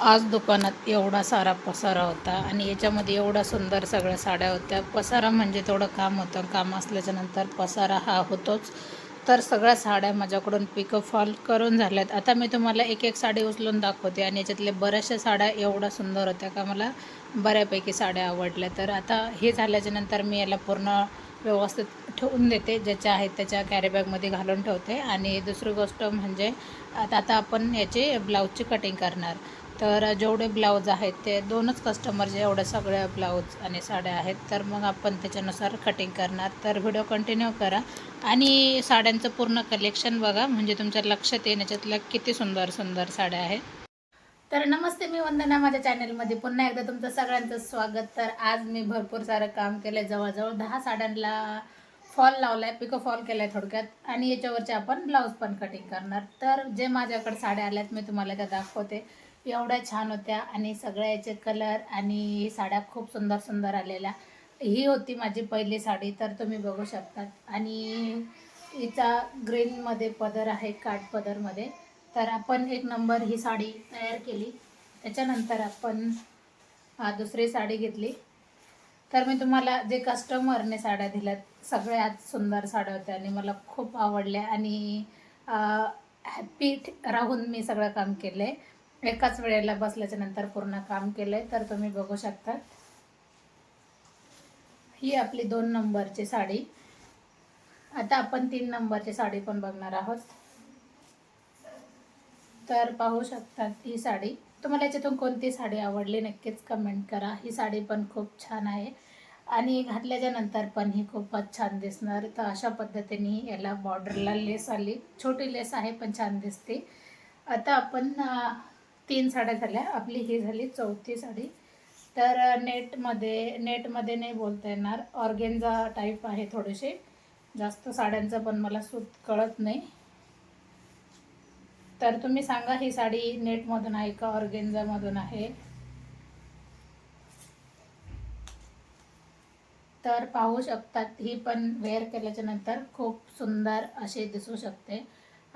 आज दुकानात एवढा सारा पसारा होता आणि याच्यामध्ये एवढा सुंदर सगळ्या साड्या होत्या. पसारा म्हणजे तेवढं काम होतं. काम असल्याच्या नंतर पसारा हा होतोच. तर सगळ्या साड्या माझ्याकडून पिकअप फॉल करून झाल्यात. आता मी तुम्हाला एक एक साडी उचलून दाखवते आणि याच्यातले बऱ्याचशा साड्या एवढ्या सुंदर होत्या का मला बऱ्यापैकी साड्या आवडल्या. तर आता हे झाल्याच्यानंतर मी याला पूर्ण व्यवस्थित ठेवून देते. ज्याच्या आहेत त्याच्या कॅरीबॅगमध्ये घालून ठेवते. आणि दुसरी गोष्ट म्हणजे आता आता आपण याची ब्लाऊजची कटिंग करणार. तर जेवढे ब्लाऊज आहेत ते दोनच कस्टमरचे एवढ्या सगळ्या ब्लाऊज आणि साड्या आहेत. तर मग आपण त्याच्यानुसार कटिंग करणार. तर व्हिडिओ कंटिन्यू करा. आणि साड्यांचं पूर्ण कलेक्शन बघा. म्हणजे तुमच्या लक्षात येण्याच्यातल्या किती सुंदर सुंदर साड्या आहेत. तर नमस्ते मी वंदना. माझ्या चॅनलमध्ये पुन्हा एकदा तुमचं सगळ्यांचं स्वागत. तर आज मी भरपूर सारं काम केलं आहे जवळजवळ दहा साड्यांना फॉल लावला आहे पिको फॉल केला आहे थोडक्यात. आणि याच्यावरचे आपण ब्लाऊज पण कटिंग करणार. तर जे माझ्याकडे साड्या आल्यात मी तुम्हाला त्या दाखवते. एवढ्या छान होत्या आणि सगळ्या याचे कलर आणि साड्या खूप सुंदर सुंदर आलेल्या. ही होती माझी पहिली साडी तर तुम्ही बघू शकतात. आणि हिचा ग्रीनमध्ये पदर आहे काठ पदरमध्ये तर आपण एक नंबर ही साडी तयार केली. त्याच्यानंतर आपण दुसरी साडी घेतली. तर मी तुम्हाला जे कस्टमरने साड्या दिल्यात सगळ्यात सुंदर साड्या होत्या आणि मला खूप आवडल्या. आणि हॅपी राहून मी सगळं काम केलं आहे एकाच वेळेला बसल्याच्या नंतर पूर्ण काम केलं आहे तर तुम्ही बघू शकता ही आपली दोन नंबरची साडी. आता आपण तीन नंबरची साडी पण बघणार आहोत. तर पाहू शकतात ही साडी. तुम्हाला याच्यातून कोणती साडी आवडली नक्कीच कमेंट करा. ही साडी पण खूप छान आहे. आणि घातल्याच्या नंतर पण ही खूपच छान दिसणार. तर अशा पद्धतीने याला बॉर्डरला लेस आली. छोटी लेस आहे पण छान दिसते. आता आपण तीन साड्या झाल्या. आपली ही झाली चौथी साडी. तर नेटमध्ये नेटमध्ये नाही बोलता येणार. ऑर्गेन्झा टाईप आहे थोडेसे जास्त साड्यांचं पण मला सूत कळत नाही. तर तुम्ही सांगा ही साडी नेटमधून आहे का ऑर्गेन्झामधून आहे? तर पाहू शकतात ही पण वेअर केल्याच्यानंतर खूप सुंदर अशी दिसू शकते.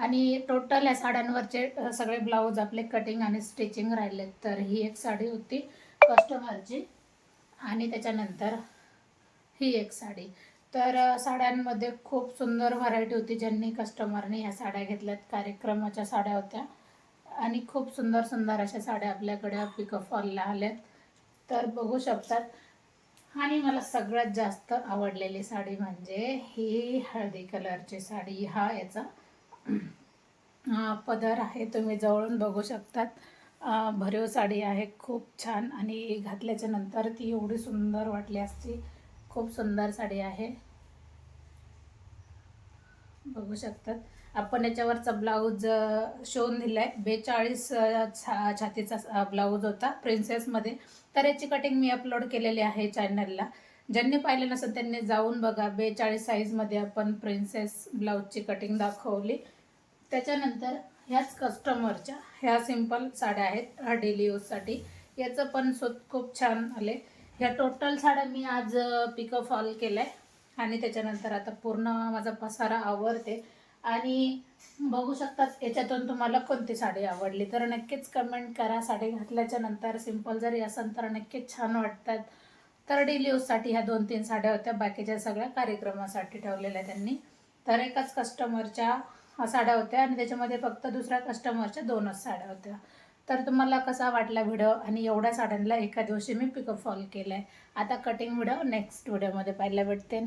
आणि टोटल या साड्यांवरचे सगळे ब्लाऊज आपले कटिंग आणि स्टिचिंग राहिले तर ही एक साडी होती कस्टमरची आणि त्याच्यानंतर ही एक साडी. तर साड्यांमध्ये खूप सुंदर व्हरायटी होती ज्यांनी कस्टमरने ह्या साड्या घेतल्यात. कार्यक्रमाच्या साड्या होत्या. आणि खूप सुंदर सुंदर अशा साड्या आपल्याकडे पिकअप फॉलला आल्यात. तर बघू शकतात. आणि मला सगळ्यात जास्त आवडलेली साडी म्हणजे ही हळदी कलरची साडी. हा याचा हा पदर आहे तुम्ही जवळून बघू शकतात. भरीव साडी आहे खूप छान. आणि घातल्याच्या नंतर ती एवढी सुंदर वाटली असती. खूप सुंदर साडी आहे. बघू शकतात. आपण याच्यावरचा ब्लाऊज शिवून दिलाय. बेचाळीस छा छातीचा ब्लाऊज होता प्रिन्सेसमध्ये तर याची कटिंग मी अपलोड केलेली आहे चॅनलला ज्यांनी पाहिले नसेल त्यांनी जाऊन बघा बेचाळीस साईजमध्ये आपण प्रिन्सेस ब्लाऊजची कटिंग दाखवली. त्याच्यानंतर ह्याच कस्टमरच्या ह्या सिंपल साड्या आहेत डेली यूजसाठी याचं पण सूत खूप छान आले. ह्या टोटल साड्या मी आज पिकअप हॉल केलं आहे आणि त्याच्यानंतर आता पूर्ण माझा पसारा आवरते. आणि बघू शकतात याच्यातून तुम्हाला कोणती साडी आवडली. तर नक्कीच कमेंट करा. साडी घातल्याच्या नंतर सिंपल जरी असेल तर नक्कीच छान वाटतात. तर डेली यूजसाठी ह्या दोन तीन साड्या होत्या. बाकीच्या सगळ्या कार्यक्रमासाठी ठेवलेल्या त्यांनी. तर एकाच कस्टमरच्या साड्या होत्या आणि त्याच्यामध्ये फक्त दुसऱ्या कस्टमरच्या दोनच साड्या होत्या. तर तुम्हाला कसा वाटला व्हिडिओ आणि एवढ्या साड्यांना एका दिवशी मी पिकअप फॉल केलं आहे आता कटिंग व्हिडिओ नेक्स्ट व्हिडिओमध्ये पाहायला भेटते.